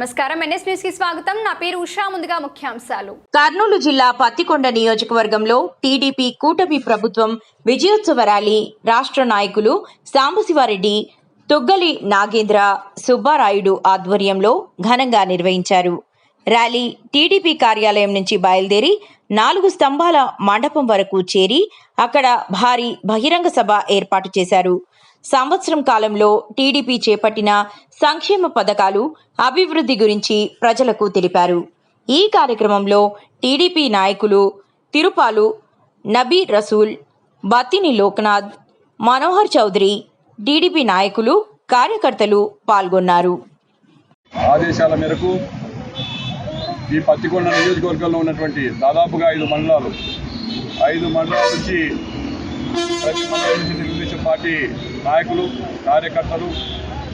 నమస్కారం. ఎన్ఎస్ న్యూస్కి స్వాగతం. నా పేరు ఉషా. ముందుగా ముఖ్యాంశాలు. కర్నూలు జిల్లా పత్తికొండ నియోజకవర్గంలో టీడీపీ కూటమి ప్రభుత్వం విజయోత్సవ ర్యాలీ రాష్ట్ర నాయకులు సాంబశివారెడ్డి తొగ్గలి నాగేంద్ర సుబ్బారాయుడు ఆధ్వర్యంలో ఘనంగా నిర్వహించారు. ర్యాలీ టీడీపీ కార్యాలయం నుంచి బయలుదేరి నాలుగు స్తంభాల మండపం వరకు చేరి అక్కడ భారీ బహిరంగ సభ ఏర్పాటు చేశారు. సంవత్సరం కాలంలో టీడీపీ చేపట్టిన సంక్షేమ పథకాలు అభివృద్ధి గురించి ప్రజలకు తెలిపారు. ఈ కార్యక్రమంలో టీడీపీ నాయకులు తిరుపాలు నబీ రసూల్ బత్తిని లోక్నాథ్ మనోహర్ చౌదరి టీడీపీ నాయకులు కార్యకర్తలు పాల్గొన్నారు. ఆదేశాల మేరకు ఈ పత్తికొండ నియోజకవర్గంలో ఉన్నటువంటి దాదాపుగా ఐదు మండలాలు ఐదు మండలాల నుంచి ప్రతి మండలం నుంచి తెలుగుదేశం పార్టీ నాయకులు కార్యకర్తలు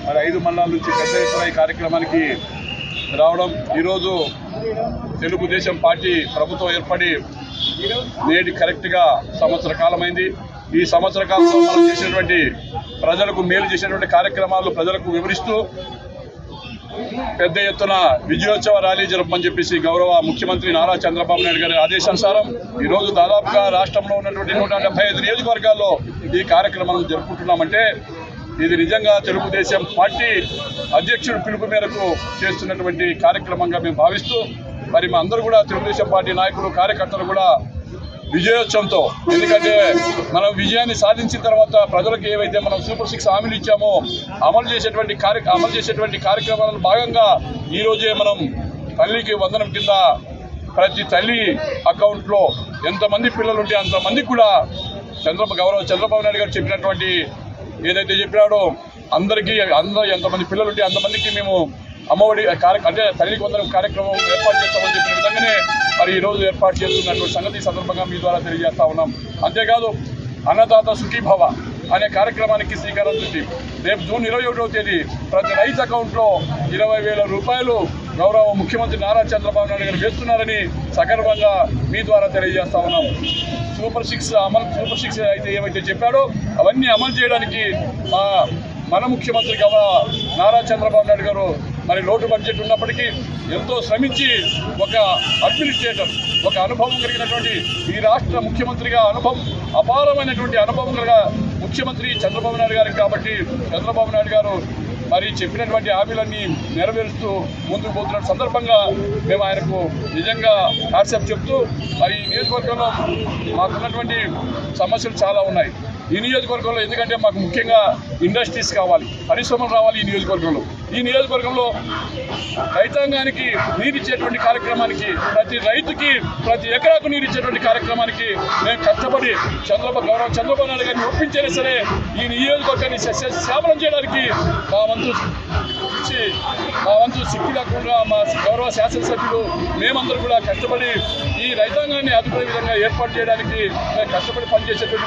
మరి ఐదు మండలాల నుంచి పెద్ద ఎత్తున ఈ కార్యక్రమానికి రావడం. ఈరోజు తెలుగుదేశం పార్టీ ప్రభుత్వం ఏర్పడి నేటి కరెక్ట్గా సంవత్సర కాలమైంది. ఈ సంవత్సర కాలంలో మనం చేసినటువంటి ప్రజలకు మేలు చేసినటువంటి కార్యక్రమాలు ప్రజలకు వివరిస్తూ పెద్ద ఎత్తున విజయోత్సవ ర్యాలీ జరపమని చెప్పేసి గౌరవ ముఖ్యమంత్రి నారా చంద్రబాబు నాయుడు గారి ఆదేశానుసారం ఈరోజు దాదాపుగా రాష్ట్రంలో ఉన్నటువంటి నూట డెబ్బై ఐదు నియోజకవర్గాల్లో ఈ కార్యక్రమం జరుపుకుంటున్నామంటే ఇది నిజంగా తెలుగుదేశం పార్టీ అధ్యక్షుడు పిలుపు మేరకు చేస్తున్నటువంటి కార్యక్రమంగా మేము భావిస్తూ మరి మా అందరూ కూడా తెలుగుదేశం పార్టీ నాయకులు కార్యకర్తలు కూడా విజయోత్సవంతో. ఎందుకంటే మనం విజయాన్ని సాధించిన తర్వాత ప్రజలకు ఏవైతే మనం సూపర్ సిక్స్ హామీలు ఇచ్చామో అమలు చేసేటువంటి కార్య అమలు చేసేటువంటి కార్యక్రమాలను భాగంగా ఈరోజే మనం తల్లికి వందనం కింద ప్రతి తల్లి అకౌంట్లో ఎంతమంది పిల్లలు ఉంటే అంతమందికి కూడా చంద్రబాబు గౌరవ చంద్రబాబు నాయుడు గారు చెప్పినటువంటి ఏదైతే చెప్పినాడో అందరికీ అందరూ ఎంతమంది పిల్లలు ఉంటే అంతమందికి మేము అమ్మఒడి కార్య అంటే తల్లికి వందనం కార్యక్రమం ఏర్పాటు చేస్తామని చెప్పిన విధంగానే మరి ఈ రోజు ఏర్పాటు చేస్తున్నటువంటి సంగతి సందర్భంగా మీ ద్వారా తెలియజేస్తా ఉన్నాం. అంతేకాదు అన్నదాత సుఖీభవ అనే కార్యక్రమానికి శ్రీకారం చుట్టి రేపు జూన్ ఇరవై ఒకటవ తేదీ ప్రతి రైతు అకౌంట్లో ఇరవై వేల రూపాయలు గౌరవ ముఖ్యమంత్రి నారా చంద్రబాబు నాయుడు గారు వేస్తున్నారని సగర్వంగా మీ ద్వారా తెలియజేస్తా ఉన్నాం. సూపర్ సిక్స్ అమలు సూపర్ సిక్స్ అయితే ఏమైతే చెప్పాడో అవన్నీ అమలు చేయడానికి మా మన ముఖ్యమంత్రి గవ నారా చంద్రబాబు నాయుడు గారు మరి లోటు బడ్జెట్ ఉన్నప్పటికీ ఎంతో శ్రమించి ఒక అడ్మినిస్ట్రేటర్ ఒక అనుభవం కలిగినటువంటి ఈ రాష్ట్ర ముఖ్యమంత్రిగా అనుభవం అపారమైనటువంటి అనుభవం కలిగిన ముఖ్యమంత్రి చంద్రబాబు నాయుడు గారికి కాబట్టి చంద్రబాబు నాయుడు గారు మరి చెప్పినటువంటి హామీలన్నీ నెరవేరుస్తూ ముందుకు పోతున్న సందర్భంగా మేము ఆయనకు నిజంగా కాన్సెప్ట్ చెప్తూ మరి ఈ నియోజకవర్గంలో మాకున్నటువంటి సమస్యలు చాలా ఉన్నాయి. ఈ నియోజకవర్గంలో ఎందుకంటే మాకు ముఖ్యంగా ఇండస్ట్రీస్ కావాలి పరిశ్రమలు రావాలి ఈ నియోజకవర్గంలో. ఈ నియోజకవర్గంలో రైతాంగానికి నీరిచ్చేటువంటి కార్యక్రమానికి ప్రతి రైతుకి ప్రతి ఎకరాకు నీరిచ్చేటువంటి కార్యక్రమానికి మేము కష్టపడి చంద్రబాబు గౌరవ చంద్రబాబు నాయుడు గారిని ఒప్పించైనా సరే ఈ నియోజకవర్గాన్ని సస్య చేయడానికి మా వంతు ఇచ్చి మా వంతు సిక్కి లేకుండా మా గౌరవ శాసనసభ్యులు మేమందరూ కూడా కష్టపడి ఈ రైతాంగాన్ని ఆదుకునే విధంగా ఏర్పాటు చేయడానికి మేము కష్టపడి పనిచేసేటువంటి